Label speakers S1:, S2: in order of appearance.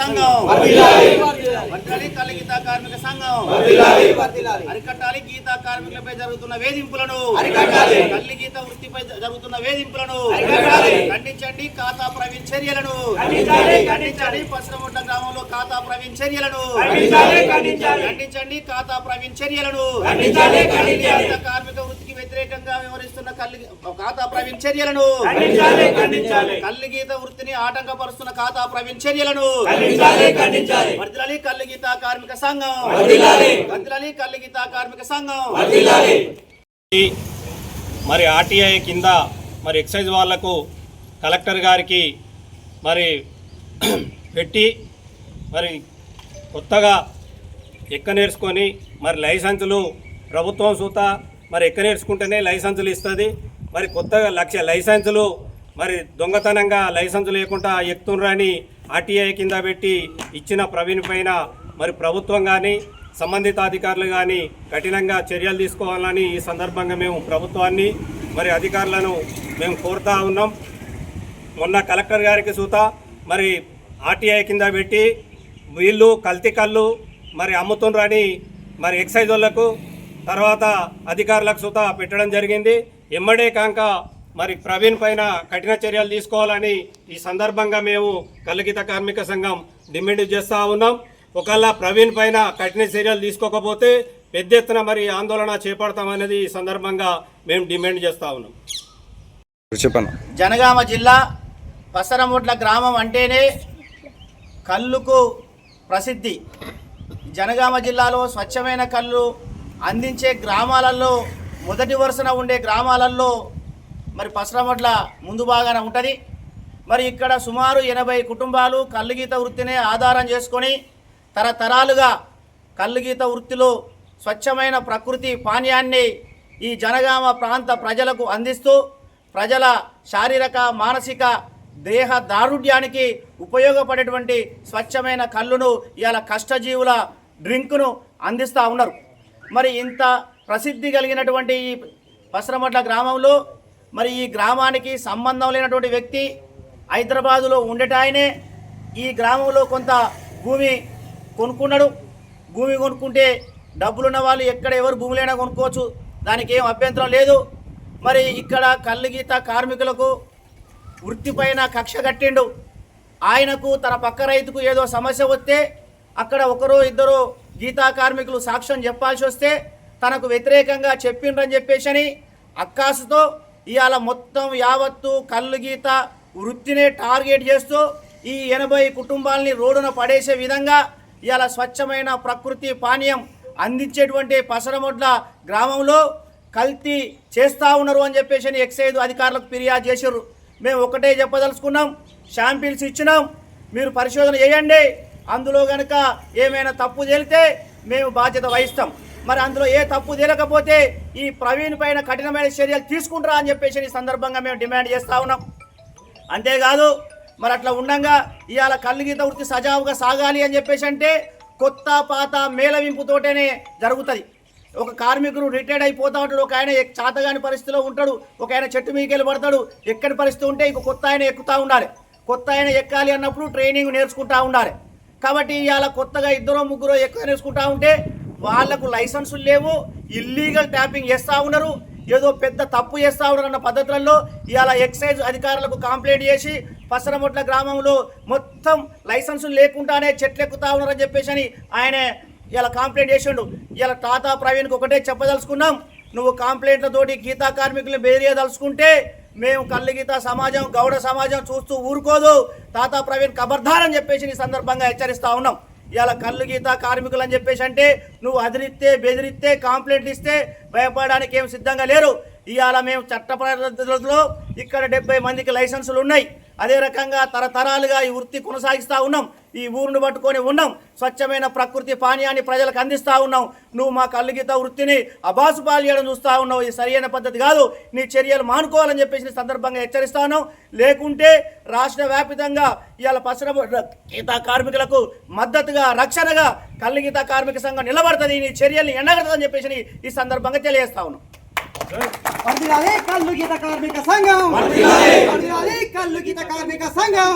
S1: సంఘం. కార్మిక సంఘం. అరికట్టాలి గీతా కార్మికులపై జరుగుతున్న వేధింపులను. కల్లి గీత వృత్తిపై జరుగుతున్న వేధింపులను. ఖండించండి ఖాతా ప్రవీణ్ చర్యలను. ఖండించండి పశ్చిమగుట్ట గ్రామంలో ఖాతా ప్రవీణ్ చర్యలను. ఖండించండి ఖాతా ప్రవీణ్ చర్యలను. కార్మిక వృత్తికి వ్యతిరేకంగా వ్యవహరిస్తున్న కల్లి ఖాతా ప్రవీణ్ చర్యలను. కల్లి గీత వృత్తిని ఆటంకపరుస్తున్న ఖాతా ప్రవీణ్ చర్యలను. వర్ధిల్లాలి కల్లు గీత కార్మిక సంఘం. వర్ధిల్లాలి కల్లు గీత కార్మిక సంఘం.
S2: మరి ఆర్టీఐ కింద మరి ఎక్సైజ్ వాళ్ళకు కలెక్టర్ గారికి మరి పెట్టి మరి కొత్తగా ఎక్క నేర్చుకొని మరి లైసెన్సులు ప్రభుత్వం సూత మరి ఎక్క నేర్చుకుంటేనే లైసెన్సులు ఇస్తుంది. మరి కొత్తగా లక్ష లైసెన్సులు మరి దొంగతనంగా లైసెన్స్ లేకుండా ఎక్కుతుండ్రని ఆర్టీఐ కింద పెట్టి ఇచ్చిన ప్రవీణ్ పైన మరి ప్రభుత్వం కానీ సంబంధిత అధికారులు కానీ కఠినంగా చర్యలు తీసుకోవాలని ఈ సందర్భంగా మేము ప్రభుత్వాన్ని మరి అధికారులను మేము కోరుతా ఉన్నాం. మొన్న కలెక్టర్ గారికి సూత మరి ఆర్టీఐ కింద పెట్టి వీళ్ళు కల్తీ కళ్ళు మరి అమ్ముతుండ్రని మరి ఎక్సైజ్ వాళ్ళకు తర్వాత అధికారులకు సూత పెట్టడం జరిగింది. ఎమ్మడే కాక మరి ప్రవీణ్ పైన కఠిన చర్యలు తీసుకోవాలని ఈ సందర్భంగా మేము కల్లిగిత కార్మిక సంఘం డిమాండ్ చేస్తూ ఉన్నాం. ఒకవేళ ప్రవీణ్ పైన కఠిన చర్యలు తీసుకోకపోతే పెద్ద ఎత్తున మరి ఆందోళన చేపడతామనేది ఈ సందర్భంగా మేము డిమాండ్ చేస్తూ ఉన్నాం.
S1: జనగామ జిల్లా పసరముట్ల గ్రామం అంటేనే కళ్ళుకు ప్రసిద్ధి. జనగామ జిల్లాలో స్వచ్ఛమైన కళ్ళు అందించే గ్రామాలలో మొదటి వరుసన ఉండే గ్రామాలలో మరి పసరమట్ల ముందు బాగానే ఉంటుంది. మరి ఇక్కడ సుమారు ఎనభై కుటుంబాలు కల్లుగీత వృత్తినే ఆధారం చేసుకొని తరతరాలుగా కల్లుగీత వృత్తిలో స్వచ్ఛమైన ప్రకృతి పానీయాన్ని ఈ జనగామ ప్రాంత ప్రజలకు అందిస్తూ ప్రజల శారీరక మానసిక దేహ దారుఢ్యానికి ఉపయోగపడేటువంటి స్వచ్ఛమైన కళ్ళును ఇవాళ కష్టజీవుల డ్రింకును అందిస్తూ ఉన్నారు. మరి ఇంత ప్రసిద్ధి కలిగినటువంటి ఈ పసరమట్ల గ్రామంలో మరి ఈ గ్రామానికి సంబంధం లేనటువంటి వ్యక్తి హైదరాబాదులో ఉండటాయనే ఈ గ్రామంలో కొంత భూమి కొనుక్కున్నాడు. భూమి కొనుక్కుంటే డబ్బులున్న వాళ్ళు ఎక్కడ ఎవరు భూములైనా కొనుక్కోవచ్చు. దానికి ఏం అభ్యంతరం లేదు. మరి ఇక్కడ కళ్ళు గీత కార్మికులకు వృత్తిపైన కక్ష కట్టిండు. ఆయనకు తన పక్క రైతుకు ఏదో సమస్య వస్తే అక్కడ ఒకరో ఇద్దరు గీతా కార్మికులు సాక్ష్యం చెప్పాల్సి వస్తే తనకు వ్యతిరేకంగా చెప్పిండ్రని చెప్పేసి అక్కాసుతో ఇవాళ మొత్తం యావత్తు కళ్ళు గీత వృత్తినే టార్గెట్ చేస్తూ ఈ ఎనభై కుటుంబాలని రోడ్డున పడేసే విధంగా ఇవాళ స్వచ్ఛమైన ప్రకృతి పానీయం అందించేటువంటి పసరమొడ్ల గ్రామంలో కల్తీ చేస్తూ ఉన్నారు అని చెప్పేసి ఎక్సైజ్ అధికారులకు ఫిర్యాదు చేశారు. మేము ఒకటే చెప్పదలుచుకున్నాం. షాంపిల్స్ ఇచ్చినాం. మీరు పరిశోధన చేయండి. అందులో కనుక ఏమైనా తప్పు తేలితే మేము బాధ్యత వహిస్తాం. మరి అందులో ఏ తప్పు తేలకపోతే ఈ ప్రవీణ్ పైన కఠినమైన చర్యలు తీసుకుంటారా అని చెప్పేసి ఈ సందర్భంగా మేము డిమాండ్ చేస్తూ ఉన్నాం. అంతేకాదు మరి అట్లా ఉండంగా ఇవాళ కళ్ళు గీత వృత్తి సజావుగా సాగాలి అని చెప్పేసి అంటే కొత్త పాత మేళవింపుతోటేనే జరుగుతుంది. ఒక కార్మికుడు రిటైర్డ్ అయిపోతా ఉంటాడు ఒక ఆయన ఎక్- చాతగాని పరిస్థితిలో ఉంటాడు ఒక ఆయన చెట్టు మీకెళ్ళి పడతాడు ఎక్కడి పరిస్థితి ఉంటే ఇంకో కొత్త ఆయన ఎక్కుతా ఉండాలి. కొత్త ఆయన ఎక్కాలి అన్నప్పుడు ట్రైనింగ్ నేర్చుకుంటా ఉండాలి. కాబట్టి ఇవాళ కొత్తగా ఇద్దరు ముగ్గురు ఎక్కువ నేర్చుకుంటా ఉంటే వాళ్ళకు లైసెన్సులు లేవు ఇల్లీగల్ ట్యాపింగ్ చేస్తూ ఉన్నారు ఏదో పెద్ద తప్పు చేస్తూ ఉన్నారు అన్న పద్ధతులలో ఇవాళ ఎక్సైజ్ అధికారులకు కంప్లైంట్ చేసి పసరమొట్ల గ్రామంలో మొత్తం లైసెన్సులు లేకుండానే చెట్లు ఎక్కుతా ఉన్నారని చెప్పేసి అని ఆయన ఇలా కంప్లైంట్ చేసిండు. ఇలా తాత ప్రవీణ్కి ఒకటే చెప్పదలుచుకున్నాం నువ్వు కంప్లైంట్లతోటి గీతా కార్మికులను బేరియదలుచుకుంటే మేము కళ్ళు సమాజం గౌడ సమాజం చూస్తూ ఊరుకోదు. తాత ప్రవీణ్ కబర్ధారని చెప్పేసి ఈ సందర్భంగా హెచ్చరిస్తా ఉన్నాం. ఇవాళ కళ్ళు గీత కార్మికులు అని చెప్పేసి అంటే నువ్వు అదిరిస్తే బెదిరిస్తే కంప్లైంట్ ఇస్తే భయపడడానికి ఏం సిద్ధంగా లేరు. ఇవాళ మేము చట్ట పరిధిలో ఇక్కడ డెబ్బై మందికి లైసెన్సులు ఉన్నాయి. అదే రకంగా తరతరాలుగా ఈ వృత్తి కొనసాగిస్తూ ఉన్నాం. ఈ ఊరును పట్టుకొని ఉన్నాం. స్వచ్ఛమైన ప్రకృతి పానీయాన్ని ప్రజలకు అందిస్తూ ఉన్నాం. నువ్వు మా కల్లుగీత వృత్తిని అబాసు పాలియడం చూస్తూ ఉన్నావు. ఇది సరైన పద్ధతి కాదు. నీ చర్యలు మానుకోవాలని చెప్పేసి సందర్భంగా హెచ్చరిస్తా ఉన్నాం. లేకుంటే రాష్ట్ర వ్యాపితంగా ఇవాళ పసర గీతా కార్మికులకు మద్దతుగా రక్షణగా కల్లుగీత కార్మిక సంఘం నిలబడుతుంది. నీ చర్యల్ని ఎండగడుతుందని చెప్పేసి ఈ సందర్భంగా తెలియజేస్తా ఉన్నాం.
S3: వర్ధిల్లాలి కల్లు గీత కార్మిక సంఘం వర్ధిల్లాలి కల్లు గీత కార్మిక సంఘం